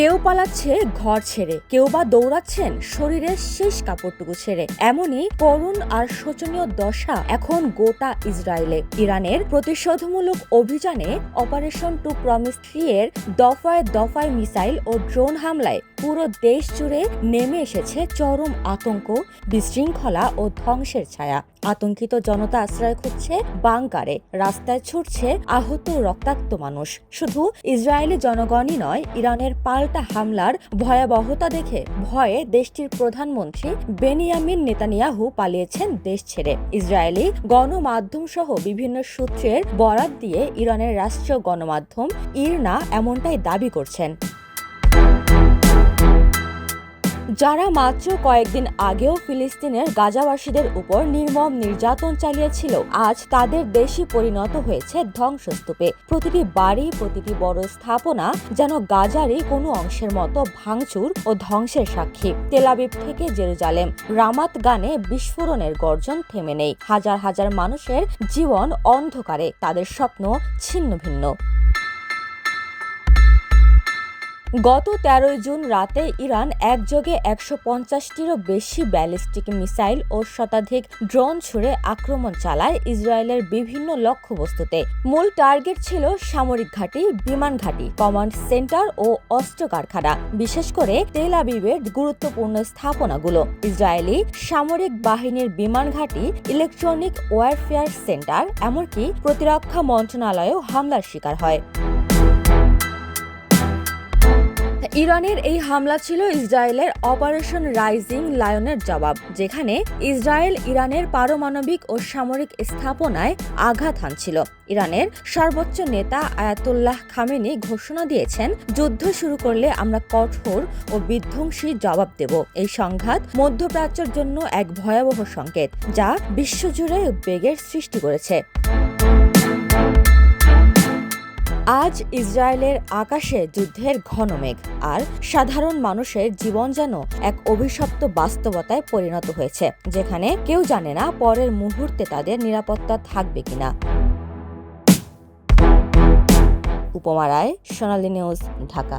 কেউ পালাচ্ছে ঘর ছেড়ে, কেউ বা দৌড়াচ্ছেন শরীরের শেষ কাপড়টুকু ছেড়ে। এমনই করুণ আর শোচনীয় দশা এখন গোটা ইসরায়েলে। ইরানের প্রতিশোধমূলক অভিযানে অপারেশন টু প্রমিস থ্রি এর দফায় দফায় মিসাইল ও ড্রোন হামলায় পুরো দেশ জুড়ে নেমে এসেছে চরম আতঙ্ক, বিশৃঙ্খলা ও ধ্বংসের ছায়া। আতঙ্কিত জনতা আশ্রয় খুঁজছে বাংকারে। রাস্তায় ছুটছে আহত রক্তাক্ত মানুষ। শুধু ইসরায়েলি জনগণই নয়, ইরানের পাল্টা হামলার ভয়াবহতা দেখে ভয়ে দেশটির প্রধানমন্ত্রী বেনিয়ামিন নেতানিয়াহু পালিয়েছেন দেশ ছেড়ে। ইসরায়েলি গণমাধ্যম সহ বিভিন্ন সূত্রের বরাত দিয়ে ইরানের রাষ্ট্রীয় গণমাধ্যম ইরনা এমনটাই দাবি করছেন। যারা মাত্র কয়েকদিন আগেও ফিলিস্তিনের গাজাবাসীদের উপর নির্মম নির্যাতন চালিয়েছিল, আজ তাদের দেশই পরিণত হয়েছে ধ্বংসস্তূপে। প্রতিটি বাড়ি, প্রতিটি বড় স্থাপনা যেন গাজারই কোনো অংশের মতো ভাঙচুর ও ধ্বংসের সাক্ষী। তেলাবিব থেকে জেরুজালেম। রামাত গানে বিস্ফোরণের গর্জন থেমে নেই। হাজার হাজার মানুষের জীবন অন্ধকারে, তাদের স্বপ্ন ছিন্ন ভিন্ন। গত তেরোই জুন রাতে ইরান একযোগে একশো পঞ্চাশটিরও বেশি ব্যালিস্টিক মিসাইল ও শতাধিক ড্রোন ছুড়ে আক্রমণ চালায় ইসরায়েলের বিভিন্ন লক্ষ্যবস্তুতে। মূল টার্গেট ছিল সামরিক ঘাঁটি, বিমান ঘাঁটি, কমান্ড সেন্টার ও অস্ত্র কারখানা, বিশেষ করে তেল আবিবের গুরুত্বপূর্ণ স্থাপনাগুলো। ইসরায়েলি সামরিক বাহিনীর বিমান ঘাঁটি, ইলেকট্রনিক ওয়ারফেয়ার সেন্টার, এমনকি প্রতিরক্ষা মন্ত্রণালয়েও হামলার শিকার হয়। ইরানের এই হামলা ছিল ইসরায়েলের অপারেশন রাইজিং লায়নের জবাব, যেখানে ইসরায়েল ইরানের পারমাণবিক ও সামরিক স্থাপনায় আঘাত হানছিল। ইরানের সর্বোচ্চ নেতা আয়াতুল্লাহ খামেনি ঘোষণা দিয়েছেন, যুদ্ধ শুরু করলে আমরা কঠোর ও বিধ্বংসী জবাব দেব। এই সংঘাত মধ্যপ্রাচ্যের জন্য এক ভয়াবহ সংকেত, যা বিশ্বজুড়ে উদ্বেগের সৃষ্টি করেছে। আজ ইসরায়েলের আকাশে যুদ্ধের ঘন মেঘ, আর সাধারণ মানুষের জীবন যেন এক অভিশপ্ত বাস্তবতায় পরিণত হয়েছে, যেখানে কেউ জানে না পরের মুহূর্তে তাদের নিরাপত্তা থাকবে কিনা। উপমা রায়, সোনালী নিউজ, ঢাকা।